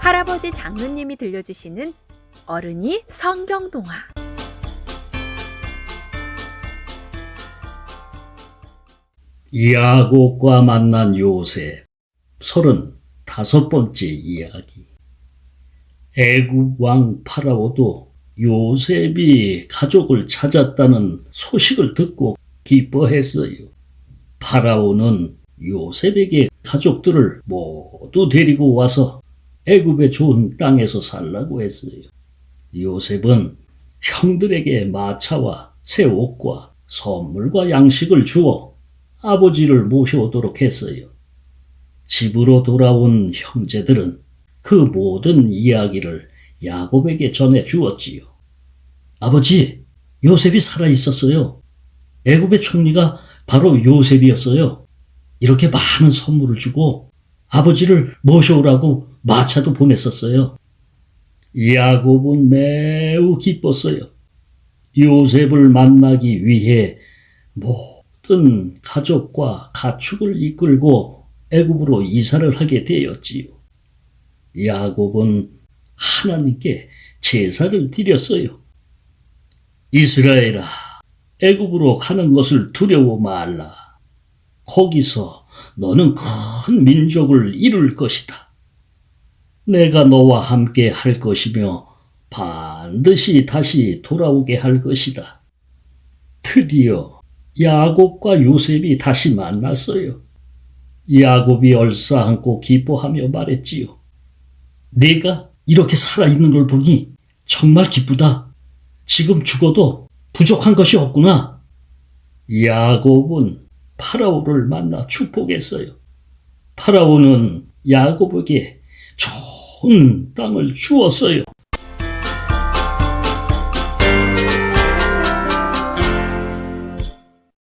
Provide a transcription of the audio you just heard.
할아버지 장로님이 들려주시는 어른이 성경 동화. 야곱과 만난 요셉 서른 다섯 번째 이야기 애굽 왕 파라오도 요셉이 가족을 찾았다는 소식을 듣고 기뻐했어요. 파라오는 요셉에게 가족들을 모두 데리고 와서 애굽의 좋은 땅에서 살라고 했어요. 요셉은 형들에게 마차와 새 옷과 선물과 양식을 주어 아버지를 모셔오도록 했어요. 집으로 돌아온 형제들은 그 모든 이야기를 야곱에게 전해 주었지요. 아버지, 요셉이 살아 있었어요. 애굽의 총리가 바로 요셉이었어요. 이렇게 많은 선물을 주고 아버지를 모셔오라고 마차도 보냈었어요. 야곱은 매우 기뻤어요. 요셉을 만나기 위해 모든 가족과 가축을 이끌고 애굽으로 이사를 하게 되었지요. 야곱은 하나님께 제사를 드렸어요. 이스라엘아, 애굽으로 가는 것을 두려워 말라. 거기서 너는 큰 민족을 이룰 것이다. 내가 너와 함께 할 것이며 반드시 다시 돌아오게 할 것이다. 드디어 야곱과 요셉이 다시 만났어요. 야곱이 얼싸안고 기뻐하며 말했지요. 내가 이렇게 살아있는 걸 보니 정말 기쁘다. 지금 죽어도 부족한 것이 없구나. 야곱은 파라오를 만나 축복했어요. 파라오는 야곱에게 좋은 땅을 주었어요.